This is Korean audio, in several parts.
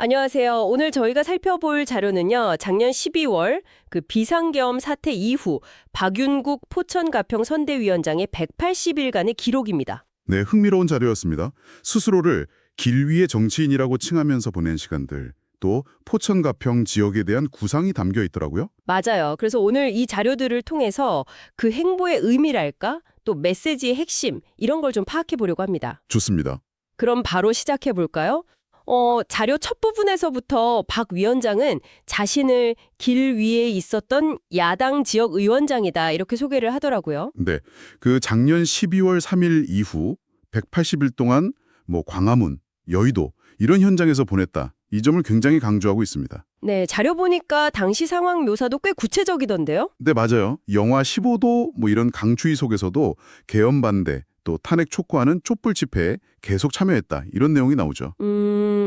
안녕하세요. 오늘 저희가 살펴볼 자료는요. 작년 12월 그 비상계엄 사태 이후 박윤국 포천가평 선대위원장의 180일간의 기록입니다. 네, 흥미로운 자료였습니다. 스스로를 길 위의 정치인이라고 칭하면서 보낸 시간들, 또 포천 가평 지역에 대한 구상이 담겨 있더라고요. 맞아요. 그래서 오늘 이 자료들을 통해서 그 행보의 의미랄까? 또 메시지의 핵심 이런 걸 좀 파악해 보려고 합니다. 좋습니다. 그럼 바로 시작해 볼까요? 어, 자료 첫 부분에서부터 박 위원장은 자신을 길 위에 있었던 야당 지역 의원장이다 이렇게 소개를 하더라고요. 네, 그 작년 12월 3일 이후 180일 동안 뭐 광화문, 여의도 이런 현장에서 보냈다. 이 점을 굉장히 강조하고 있습니다. 네, 자료 보니까 당시 상황 묘사도 꽤 구체적이던데요? 네, 맞아요. 영화 15도 뭐 이런 강추위 속에서도 개헌 반대, 또 탄핵 촉구하는 촛불 집회에 계속 참여했다. 이런 내용이 나오죠. 음,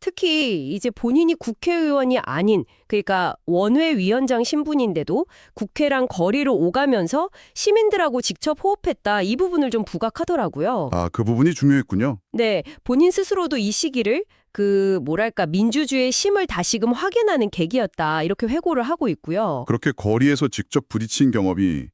특히 이제 본인이 국회의원이 아닌, 그러니까 원외위원장 신분인데도 국회랑 거리로 오가면서 시민들하고 직접 호흡했다. 이 부분을 좀 부각하더라고요. 아, 그 부분이 중요했군요. 네, 본인 스스로도 이 시기를 그 뭐랄까 민주주의의 심을 다시금 확인하는 계기였다. 이렇게 회고를 하고 있고요. 그렇게 거리에서 직접 부딪힌 경험이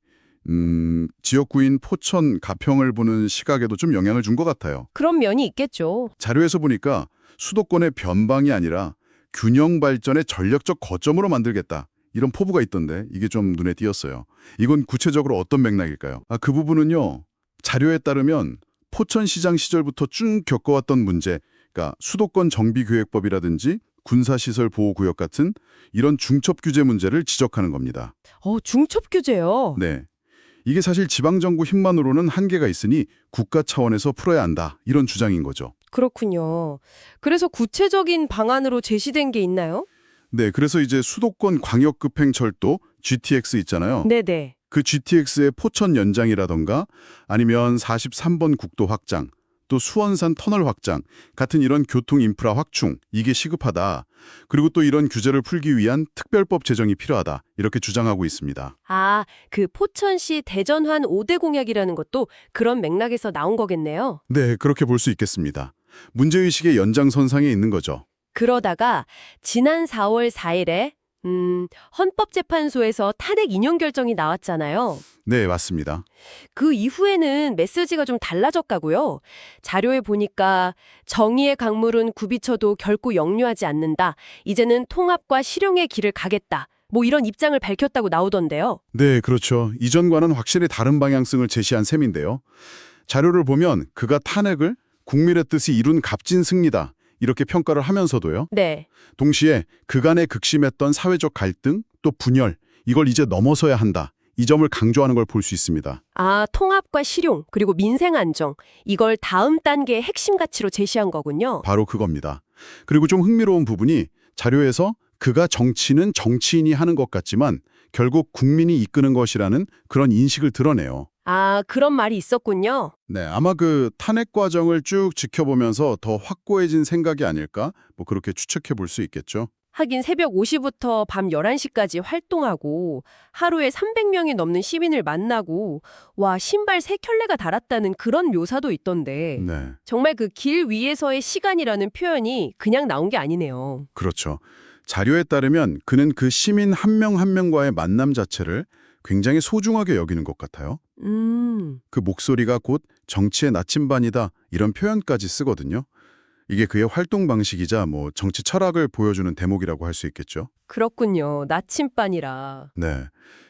음, 지역구인 포천 가평을 보는 시각에도 좀 영향을 준 것 같아요. 그런 면이 있겠죠. 자료에서 보니까 수도권의 변방이 아니라 균형 발전의 전력적 거점으로 만들겠다. 이런 포부가 있던데 이게 좀 눈에 띄었어요. 이건 구체적으로 어떤 맥락일까요? 아, 그 부분은요. 자료에 따르면 포천시장 시절부터 쭉 겪어왔던 문제, 그러니까 수도권 정비계획법이라든지 군사시설 보호구역 같은 이런 중첩 규제 문제를 지적하는 겁니다. 어, 중첩 규제요. 네. 이게 사실 지방정부 힘만으로는 한계가 있으니 국가 차원에서 풀어야 한다. 이런 주장인 거죠. 그렇군요. 그래서 구체적인 방안으로 제시된 게 있나요? 네, 그래서 이제 수도권 광역급행철도 GTX 있잖아요. 네네. 그 GTX의 포천 연장이라던가 아니면 43번 국도 확장, 또 수원산 터널 확장 같은 이런 교통 인프라 확충, 이게 시급하다. 그리고 또 이런 규제를 풀기 위한 특별법 제정이 필요하다. 이렇게 주장하고 있습니다. 아, 그 포천시 대전환 5대 공약이라는 것도 그런 맥락에서 나온 거겠네요. 네, 그렇게 볼 수 있겠습니다. 문제의식의 연장선상에 있는 거죠. 그러다가 지난 4월 4일에 음, 헌법재판소에서 탄핵 인용 결정이 나왔잖아요. 네, 맞습니다. 그 이후에는 메시지가 좀 달라졌다고요. 자료에 보니까 정의의 강물은 굽이쳐도 결코 역류하지 않는다. 이제는 통합과 실용의 길을 가겠다. 뭐 이런 입장을 밝혔다고 나오던데요. 네, 그렇죠. 이전과는 확실히 다른 방향성을 제시한 셈인데요. 자료를 보면 그가 탄핵을 국민의 뜻이 이룬 값진 승리다. 이렇게 평가를 하면서도요. 네. 동시에 그간에 극심했던 사회적 갈등, 또 분열, 이걸 이제 넘어서야 한다. 이 점을 강조하는 걸 볼 수 있습니다. 아, 통합과 실용, 그리고 민생 안정. 이걸 다음 단계의 핵심 가치로 제시한 거군요. 바로 그겁니다. 그리고 좀 흥미로운 부분이 자료에서 그가 정치는 정치인이 하는 것 같지만 결국 국민이 이끄는 것이라는 그런 인식을 드러내요. 아, 그런 말이 있었군요. 네, 아마 그 탄핵 과정을 쭉 지켜보면서 더 확고해진 생각이 아닐까? 뭐 그렇게 추측해 볼 수 있겠죠. 하긴 새벽 5시부터 밤 11시까지 활동하고 하루에 300명이 넘는 시민을 만나고 와 신발 세 켤레가 달았다는 그런 묘사도 있던데 네, 정말 그 길 위에서의 시간이라는 표현이 그냥 나온 게 아니네요. 그렇죠. 자료에 따르면 그는 그 시민 한 명 한 명과의 만남 자체를 굉장히 소중하게 여기는 것 같아요. 음, 그 목소리가 곧 정치의 나침반이다 이런 표현까지 쓰거든요. 이게 그의 활동 방식이자 뭐 정치 철학을 보여주는 대목이라고 할 수 있겠죠. 그렇군요. 나침반이라. 네.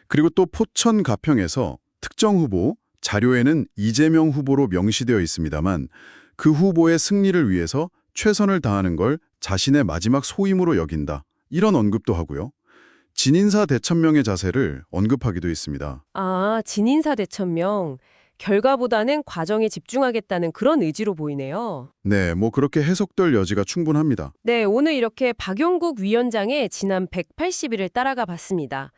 그리고 또 포천 가평에서 특정 후보, 자료에는 이재명 후보로 명시되어 있습니다만 그 후보의 승리를 위해서 최선을 다하는 걸 자신의 마지막 소임으로 여긴다. 이런 언급도 하고요. 진인사 대천명의 자세를 언급하기도 했습니다. 아, 진인사 대천명. 결과보다는 과정에 집중하겠다는 그런 의지로 보이네요. 네, 뭐 그렇게 해석될 여지가 충분합니다. 네, 오늘 이렇게 박용국 위원장의 지난 180일을 따라가 봤습니다.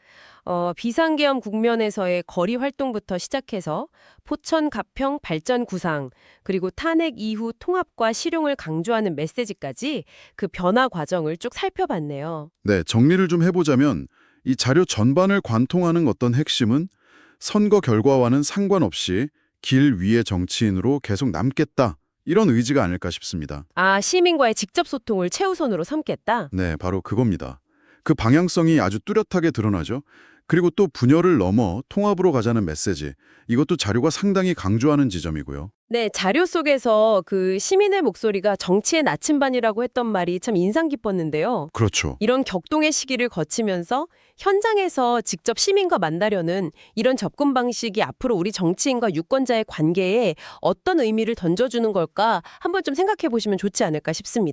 어, 비상계엄 국면에서의 거리 활동부터 시작해서 포천 가평 발전 구상, 그리고 탄핵 이후 통합과 실용을 강조하는 메시지까지 그 변화 과정을 쭉 살펴봤네요. 네, 정리를 좀 해보자면 이 자료 전반을 관통하는 어떤 핵심은 선거 결과와는 상관없이 길 위의 정치인으로 계속 남겠다. 이런 의지가 아닐까 싶습니다. 아, 시민과의 직접 소통을 최우선으로 삼겠다. 네, 바로 그겁니다. 그 방향성이 아주 뚜렷하게 드러나죠. 그리고 또 분열을 넘어 통합으로 가자는 메시지. 이것도 자료가 상당히 강조하는 지점이고요. 네, 자료 속에서 그 시민의 목소리가 정치의 나침반이라고 했던 말이 참 인상 깊었는데요. 그렇죠. 이런 격동의 시기를 거치면서 현장에서 직접 시민과 만나려는 이런 접근 방식이 앞으로 우리 정치인과 유권자의 관계에 어떤 의미를 던져주는 걸까 한번 좀 생각해 보시면 좋지 않을까 싶습니다.